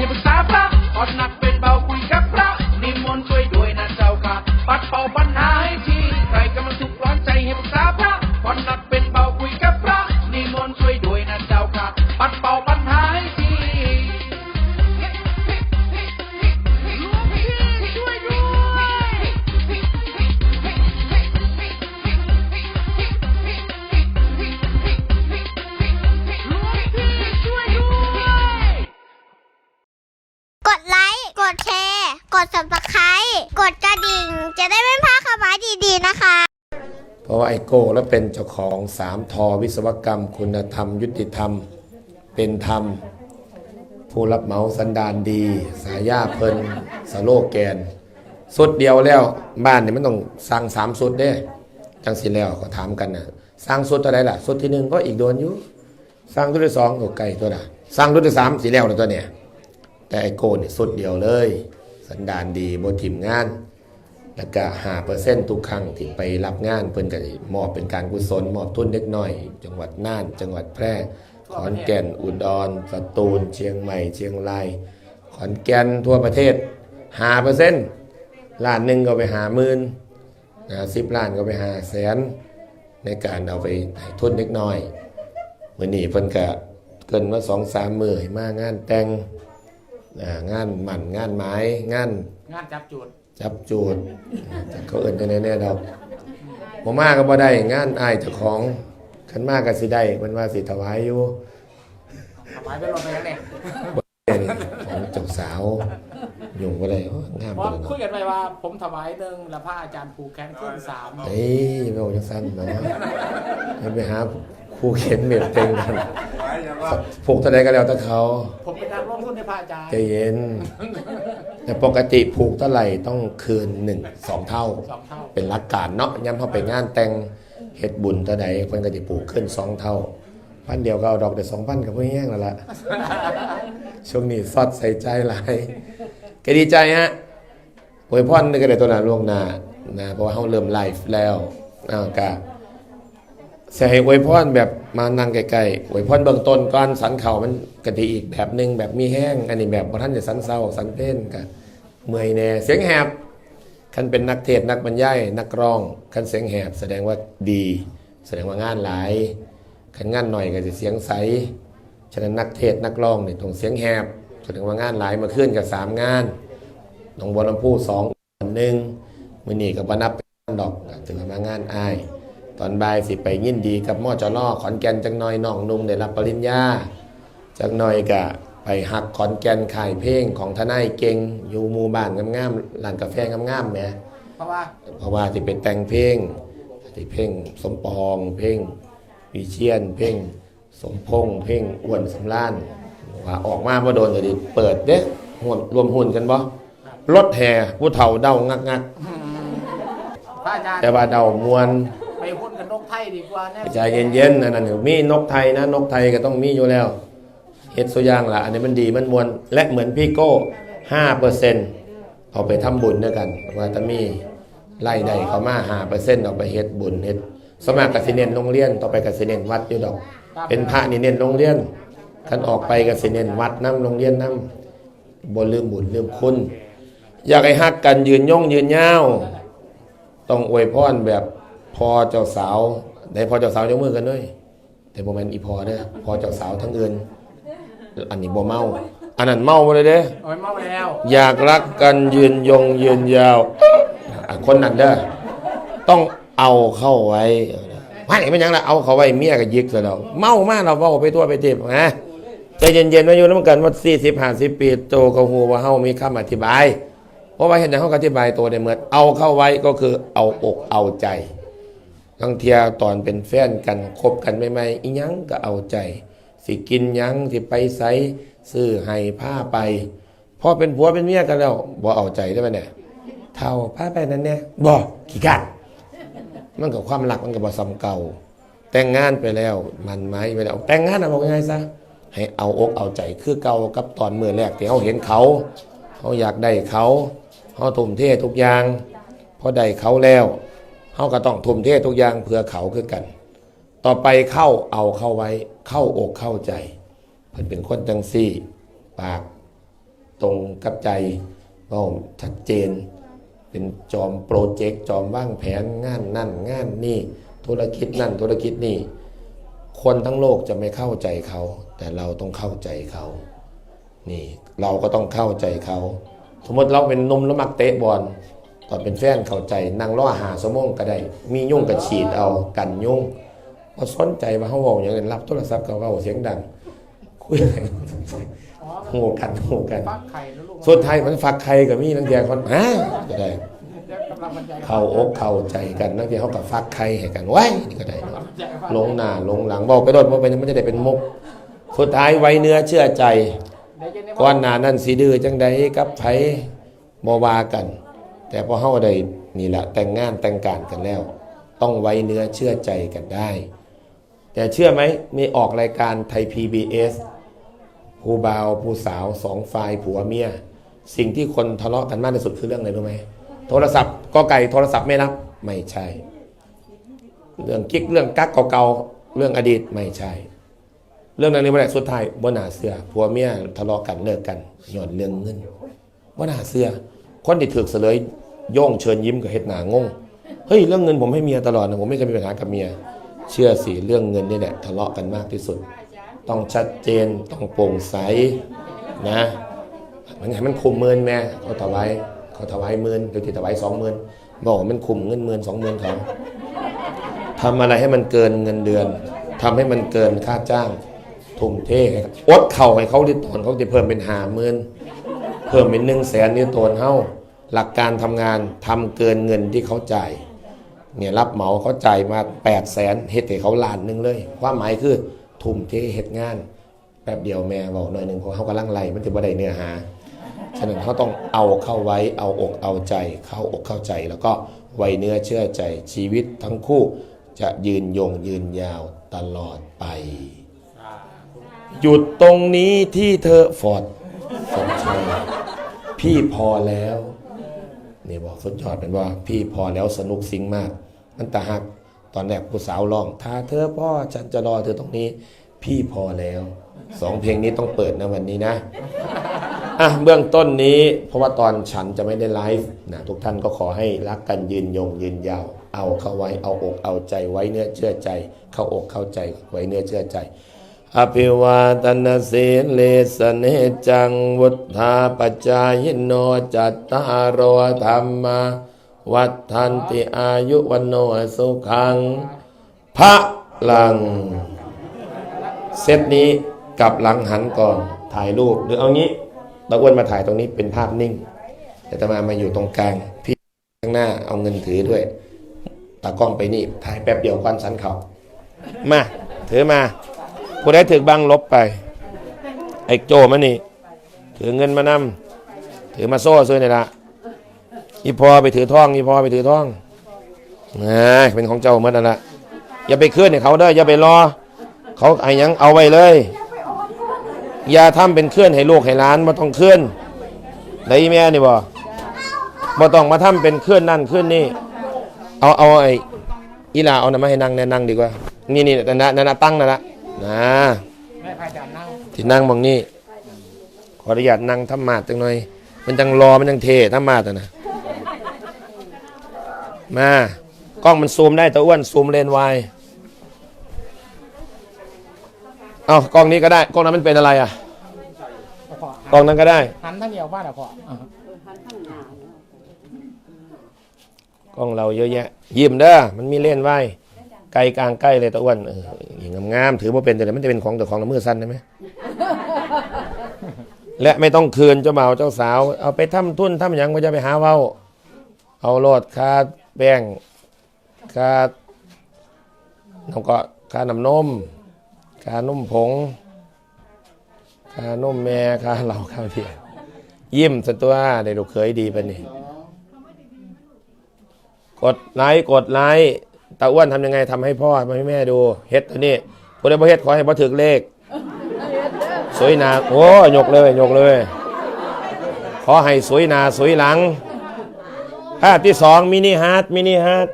ให้ปรึกษาพระอ่อนหนักเป็นเบาคุยกับพระนิมนต์ช่วยด้วยนะเจ้าค่ะปัดเป่า เป็นเจ้าของสามทอวิศวกรรม คุณธรรม ยุติธรรม เป็นธรรม ผู้รับเหมาสันดานดี สายาเพลินสโลแกน สุดเดียวแล้วบ้านเนี่ยมันต้องสร้างสามสุดเด้ จังสิแล้วก็ถามกันนะสร้างสุดตัวใดล่ะสุดที่หนึ่งก็อีกโดนอยู่สร้างสุดที่สองก็ไกลตัวละสร้างสุดที่สามสีแล้วนะตัวเนี่ยแต่ไอโก้นี่สุดเดียวเลย สันดานดีบนทีมงาน แล้วก็หาเปอร์เซ็นต์ทุกครั้งที่ไปรับงานเพิ่นก็มอบเป็นการกุศลมอบทุนเล็กน้อย จังหวัดน่าน จังหวัดแพร่ ขอนแก่น อุดร สตูล เชียงใหม่ เชียงราย ขอนแก่นทั่วประเทศหาเปอร์เซ็นต์ล้านหนึ่งก็ไปหาหมื่นนะสิบล้านก็ไปหาแสนในการเอาไปให้ทุนเล็กน้อยมื่อนี้เพิ่นก็เกินมาสองสามมือให้มางานแต่งงานหมั่นงานไม้งานงานจับจูด จับจูดแต่เขาเอิ้นจังไดแน่ดอกบ่มาก็บ่ได้งานอ้ายเจ้าของคันมาก็สิได้มันว่าสิถวายอยู่ถวายไปรถไปแล้วเนี่ยของเจ้าสาวยุ่งบ่ได้โอ้งามเพราะจังคุยเนาะกันไปว่า ผมถวายหนึ่งแล้วพระอาจารย์ผูกแขนขึ้นสามเอ้ยอย่าไปเอาจังซั่นเนาะให้ไปหาครูเข็นเม็ดเต็งกัน พวกเท่าใดก็แล้วแต่เขาผมเป็นนักลงทุนในพระอาจารย์ใจเย็น แต่ปกติผูกเท่าไหร่ต้องคืนหนึ่งสองเท่า สองเท่าเป็นหลักการเนาะย้ำเข้าไปงานแต่งเฮ็ดบุญเท่าใดเพิ่นก็สิปลูกขึ้นสองเท่า พันเดียวก็เอาดอกได้สองพันก็บ่แห้งแล้วล่ะ ช่วงนี้ซอดใส่ใจหลายก็ดีใจฮะอวยพรนี่ก็ได้ตัวหน้าล่วงหน้านะเพราะว่าเฮาเริ่มไลฟ์แล้วอ้าวก็ สิให้อวยพรแบบมานั่งใกล้ๆอวยพรเบื้องต้นก่อนสันเข่ามันก็ดีอีกแบบหนึ่งแบบมีแห้ง อันนี้แบบบ่ทันได้สันเศร้าสันเพลนก็เมื่อยแน่เสียงแหบคันเป็นนักเทศนักบรรยายนักร้องคันเสียงแหบ แสดงว่าดี แสดงว่างานหลายคันงานหน่อยก็จะเสียงใสฉะนั้นนักเทศนักร้องเนี่ยต้องเสียงแหบแสดงว่างานหลายมาขึ้นกับสามงานหนองบัวลำพูสองหนึ่งมือนี่กับบนับเป็นงานดอกถือว่ามางานอาย ตอนบ่ายสิไปยินดีกับมอจอลอขอนแก่นจังหน่อยน้องนุ่งได้รับปริญญาจักหน่อยก็ไปหักขอนแก่นขายเพลงของทนายเก่งอยู่หมู่บ้านงามๆร้านกาแฟงามๆแหมเพราะว่าเพราะว่าที่เป็นแต่งเพลงที่เพลงสมปองเพลงวิเชียนเพลงสมพงษ์เพลงอ้วนสำล้านว่าออกมาบ่โดนก็ดิเปิดเด้หุ่นรวมหุ่นกันบ่รถแห่ผู้เฒ่าเดางักงักพระอาจารย์ๆแต่ว่าเดามวนไปหุ้ นกไทยดีกว่าแน่ใจเย็นๆอันนั้นมีนกไทยนะ นกไทยก็ต้องมีอยู่แล้วเฮ็ดสุย่างละอันนี้มันดีมันมวนและเหมือนพี่โก้5%เอาไปทำบุญด้วยกันว่าถ้ามีไล่ได้เขามา5%เอาไปเฮ็ดบุญเฮ็ดสมัครกสิเนนโรงเรียนต่อไปกสิเนนวัดอยู่ดอก เป็นพระนี่เน้นโรงเรียนคันออกไปกสิเนนวัดน้ำโรงเรียนน้ำบ่ลืมบุญลืมคุณ อยากให้ฮักกันยืนย่องยืนยาวต้องอวยพรแบบ พอเจ้าสาวได้พอเจ้าสาวยกมือกันด้วย แต่บ่แม่นอีพอเด้อพอเจ้าสาวทั้งอื่นอันนี้บ่เมา อันนั้นเมาบ่เลยเด้โอ้ยเมาแล้ว อยากรักกันยืนยงยืนยาวอะคนนั้นเด้อต้องเอาเข้าไว้ไม่ไม่หยังละเอาเข้าไว้เมียก็ยิกซะแล้วเมามาเราเว้าไปทั่วไปเจ็บนะใจเย็นๆมาอยู่นำกันว่า40 50ปีโตก็ฮู้ว่าเฮามีคำอธิบาย เพราะว่าเห็นอย่างเขาก็อธิบายตัวได้เหมือนเอาเข้าไว้ก็คือเอาอกเอาใจ บางเทียตอนเป็นแฟนกันคบกันใหม่ๆอีหยังก็เอาใจ สิกินยังสิไปไสซื้อให้ผ้าไปพอเป็นผัวเป็นเมียกันแล้วบ่เอาใจได้ไหมเนี่ยเท่าผ้าไปนั่นเนี่ยบ่ขี้กัดมันกับความรักมันกับบ่ซ้ำเก่า แต่งงานไปแล้วมันไม้ไปแล้วแต่งงานเอะบอกยังไงซะให้เอาอกเอาใจคือเก่ากับตอนเมื่อแรกที่เขาเห็นเขาเขาอยากได้เขาเขาทุ่มเททุกอย่างพอได้เขาแล้ว เขาก็ต้องทุ่มเททุกอย่างเพื่อเขาคือกัน ต่อไปเข้าเอาเข้าไว้ เข้าอกเข้าใจเพิ่นเป็นคนจังซี่ ปากตรงกับใจเว่าชัดเจน เป็นจอมโปรเจกต์จอมว่างแผนงานนั่นงานนี่ธุรกิจนั่นธุรกิจนี่ คนทั้งโลกจะไม่เข้าใจเขา แต่เราต้องเข้าใจเขานี่ เราก็ต้องเข้าใจเขา สมมติเราเป็นนุ่มแล้วมักเตะบอล ตอนเป็นแฟนเข้าใจนั่งรอหาสมองก็ได้ มียุ่งกับฉีดเอากันยุ่งพอสนใจว่าเขาบอกอย่างนั้นรับโทรศัพท์เขาเบาเสียงดัง คุยอะไรอ๋อโง่กันโง่กันฟักไข่นะลูกสุดท้ายมันฝักใครกับมีนังเทียคนฮะก็ได้เดี๋ยวกำลังบรรยายเข้าอกเข้าใจกันนักเทียเขากับฟักใครให้กันไว้นี่ก็ได้เนาะบรรยายว่าลงหน้าลงหลังบอกไปโดนว่าเป็นมันจะได้เป็นมุกสุดท้ายไว้เนื้อเชื่อใจเดี๋ยวเย็นนี้ก้อนหนานั่นสีดื้อจังใดกับไผบวากัน แต่พอเฮาได้นี่แหละแต่งงานแต่งการกันแล้ว ต้องไว้เนื้อเชื่อใจกันได้ แต่เชื่อไหมมีออกรายการไทย PBS ผู้บ่าวผู้สาวสองฝ่ายผัวเมีย สิ่งที่คนทะเลาะกันมากที่สุดคือเรื่องอะไรรู้ไหมโทรศัพท์ก็ไก่โทรศัพท์ไม่รับไม่ใช่ เรื่องกิ๊กเรื่องกักเก่าๆเรื่องอดีตไม่ใช่ เรื่องนั้นนี่ไม่ได้สุดท้ายบ่หนาเสือผัวเมียทะเลาะกันเลิกกันหย่อนเรื่องเงินบ่หนาเสือ คนที่ถือเสลยย่องเชิญยิ้มกับเฮ็ดหนางงเฮ้ยเรื่องเงินผมให้เมียตลอดนะผมไม่เคยมีปัญหากับเมีย เชื่อสิเรื่องเงินนี่แหละทะเลาะกันมากที่สุด ต้องชัดเจนต้องโปร่งใสนะมันให้มันคุมเมินแม่เขาถวายเขาถวายหมื่นหรือที่ถวายสองหมื่นบอกมันคุมเงินหมื่นสองหมื่นเขาทำอะไรให้มันเกินเงินเดือนทำให้มันเกินค่าจ้างทุ่มเทให้อดเข่าให้เขาดิตอนเขาจะเพิ่มเป็นหาหมื่น เพิ่มเป็นหนึ่งแสนนี่ตนเฮาหลักการทำงานทำเกินเงินที่เขาจ่ายเนี่ยรับเหมาเขาจ่ายมา8 0 0แสนเฮ็ดให้เขาล้านหนึงเลย ความหมายคือทุ่มเทเฮ็ดงาน แป๊บเดียวแม่บอกหน่อยหนึ่งเพราะเขากำลังไล่มันจะบ่ได้เนื้อหาฉะนั้นเขาต้องเอาเข้าไว้เอาอกเอาใจ เข้าอกเข้าใจ แล้วก็ไว้เนื้อเชื่อใจชีวิตทั้งคู่จะยืนยงยืนยาวตลอดไป หยุดตรงนี้ที่เธอฟอร์ดสมชัย พี่พอแล้วนี่บอกสุดยอดเป็นว่า พี่พอแล้วสนุกสิงมาก มันตาหักตอนแรกผู้สาวร้องถ้าเธอพ่อฉันจะรอเธอตรงนี้ พี่พอแล้วสองเพลงนี้ต้องเปิดนะวันนี้นะอะเบื้องต้นนี้ เพราะว่าตอนฉันจะไม่ได้ไลฟ์นะทุกท่านก็ขอให้รักกันยืนยงยืนยาว เอาเข้าไว้เอาอกเอาใจไว้เนื้อเชื่อใจ เข้าอกเข้าใจไว้เนื้อเชื่อใจ อภิวาตนาสีเลสเนจังวุธาปจายโนจัตตารโอธรรมาวัฏันติอายุวันโนสุขังพระลัง เซตนี้กลับหลังหันก่อนถ่ายรูปหรือเอางี้ตะอ้วนมาถ่ายตรงนี้เป็นภาพนิ่งแต่ตะมามาอยู่ตรงกลาง พี่ข้างหน้าเอาเงินถือด้วยตากล้องไปนี่ถ่ายแป๊บเดียวก้อนสันเขามาถือมา ผู้ได้ถือบังลบไป ไอ้โจมานี่ ถือเงินมานำถือมาโซ่ซื้อนี่ละอีพอไปถือท่องอีพอไปถือท่องนะเป็นของเจ้าเมื่อนั่นละอย่าไปเคลื่อนให้เขาเด้อย่าไปรอ เขาไอ้ยังเอาไว้เลย อย่าทำเป็นเคลื่อนให้ลูกให้ล้านมาต้องเคลื่อนได้แม่นี่บ่บ่ต้องมาทำเป็นเคลื่อนนั่นเคลื่อนนี่ เอาเอาไอ้อีลาเอานะมาให้นั่งแน่นั่งดีกว่า นี่นี่นั่นนะนั่นนะตั้งนั่นละ นะแม่พายจานนั่งที่นั่งมองนี่ขออนุญาตนั่งทำมาดจังหน่อย มันจังรอมันจังเททำมาดอะนะมากล้องมันซูมได้แต่อ้วนซูมเลนส์วายเอากล้องนี้ก็ได้กล้องนั้นมันเป็นอะไรอะเอาพอกล้องนั้นก็ได้หันท่านเดียวบ้านอะพออะกล้องเราเยอะแยะ ยิ้มเด้อมันมีเลนส์ไว้ ไกลกลางใกล้เลยตะอ้วนเอออย่างงามๆถือว่าเป็นแต่มันจะเป็นของแต่ของละมือสั้นได้ไหมและไม่ต้องคืนเจ้าบ่าวเจ้าสาว เอาไปทำทุนทำหยังก็จะไปหาเว้า เอาโลดคาแป้งคาน้ำก็คาน้ำนมคานมผงคานมแม่คาเหล้าคาเบียยิ้มสตัวได้ลูกเคยดีปะนี่กดไลค์กดไลค์ ตาอ้วนทำยังไงทำให้พ่อทำให้แม่ดูเฮ็ดตัวนี้ผู้ใดบ่เฮ็ดขอให้บ่ถึกเลข สวยหนาโอ้ยกเลยยกเลย ขอให้สวยหนาสวยหลังภาพที่สองมินิฮาร์ดมินิฮาร์ด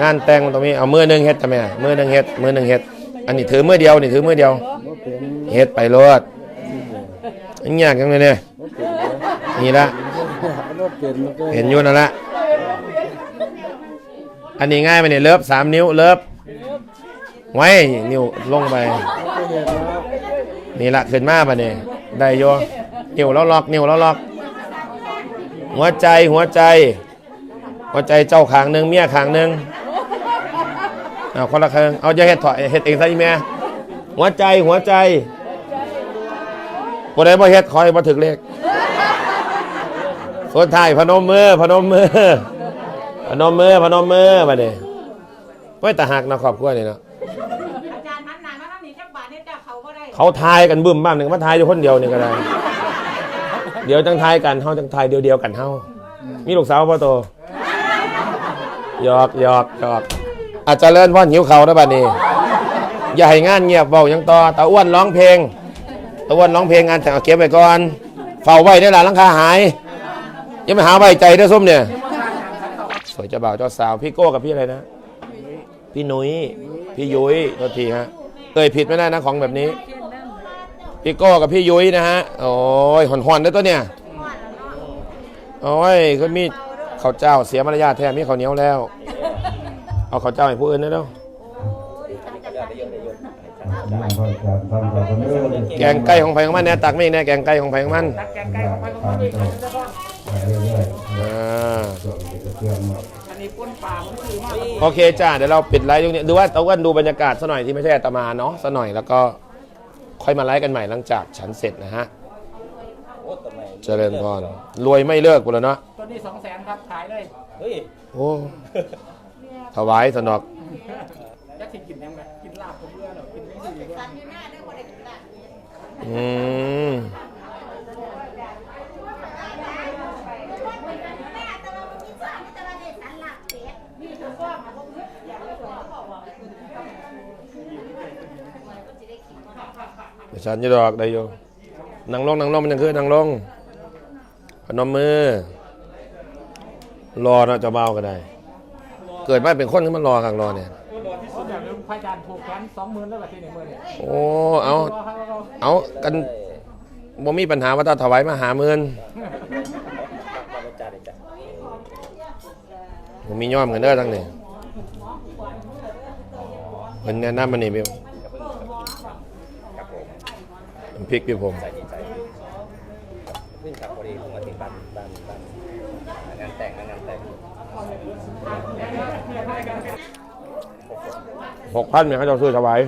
งานแต่งตรงนี้เอามือหนึ่งเฮ็ดทำไมอะมือหนึ่งเฮ็ดมือหนึ่งเฮ็ด อันนี้ถือมือเดียวนี่ถือมือเดียวเฮ็ดไปโลดอันยากจังเลยเนี่ยนี่ละรถเปลี่ยนมันก็เห็นอยู่นั่นละ อันนี้ง่ายไปเนี่ยเลิฟสามนิ้วเลิฟไว้นิ้วลงไป นี่ละขึ้นมาปะเนี่ยได้โยนิ้วแล้วล็อกนิ้วแล้วล็อก หัวใจหัวใจ หัวใจเจ้าขางหนึ่งเมียขางหนึ่งเอาคนละครึ่งเอาจะเฮ็ดถอยเฮ็ดเองซะอีแม่หัวใจหัวใจบ่ได้บ่เฮ็ดคอยบ่ถึกเลขสุดท้ายพนมมือพนมมือ นมมือพนมมือมาเนี่ยเว้ยแต่หักเนาะครอบครัวนี่เนาะอาจารย์มันนานมาตั้งนี้จักบาทเนี่ยเจ้าเขาก็ได้เขาทายกันบึ้มบ้างหนึ่งมาทายอยู่คนเดียวนี่ก็ได้ เดี๋ยวจังทายกันเฮาจังทายเดียวเดียวๆกันเฮามีลูกสาวพ่อโตหยอกหยอกหยอกอาจจะเล่นพ่อหิวเขาได้บัดนี้อย่าให้งานเงียบเบายังต่อตาอ้วนร้องเพลงตาอ้วนร้องเพลงงานแต่งเอาเก็บไว้ก่อนเฝ้าไว้ได้ละหลังคาหายอยังไม่หาไว้ใจเด้อส้มเนี่ย สวยเจ้าบ่าวเจ้าสาว พี่โก้กับพี่อะไรนะ พี่นุ้ยพี่ยุ้ยโทษทีฮะเอ่ยผิดไม่ได้นะของแบบนี้ พี่โก้กับพี่ยุ้ยนะฮะ โอ้ยหอนหอนๆด้วยตัวเนี่ยโอ้ยก็มีข้าวเจ้าเสียมารยาทแท้มีข้าวเหนียวแล้ว เอาข้าวเจ้าให้ผู้อื่นได้แล้ว แกงไก่ของไผ่ของมันเนี่ยตักไม่แน่แกงไก่ของไผ่ของมันตักแกงไก่ของไปของมันด้วยกันจะต้องอ่าอันนี้ป้นป่ามันคือมากโอเคจ้าเดี๋ยวเราปิดไลฟ์ตรงนี้ดูว่าเอากันดูบรรยากาศสักหน่อยที่ไม่ใช่อาตมาเนาะสักหน่อยแล้วก็ค่อยมาไลฟ์กันใหม่หลังจากฉันเสร็จนะฮะเจริญพรรวยไม่เลิกกูแล้วเนาะตัวนี้สองแสนครับขายเลยโอ้ถวายสนอกยักษ์สิกินยังไง กินไม่ดีด้วยอืมเดี๋ยวฉันจะดอกได้อยู่นั่งลงนั่งลงมันยังคือนั่งลงพนมมือ รอนะจะเบาก็ได้ เกิดมาเป็นคนที่มันรอข้างรอเนี่ย สุดแบบพระอาจารย์ผูกแขนสองหมื่นแล้วแบบที่หนึ่งหมื่นเนี่ยโอ้เอารอครับรอเอากันบ่มีปัญหาว่าถ้าถวายมาหาเมือนผมมีย่อมกันเด้อทั้งนี้เพิ่นแนะนำมานี่พี่น้ำพริกพี่ผมขึ้นครับพอดีผมมาถึงบ้านบ้านบ้านงานแต่งงานแต่ง หกพันเนี่ยเขาจะซื้อถวาย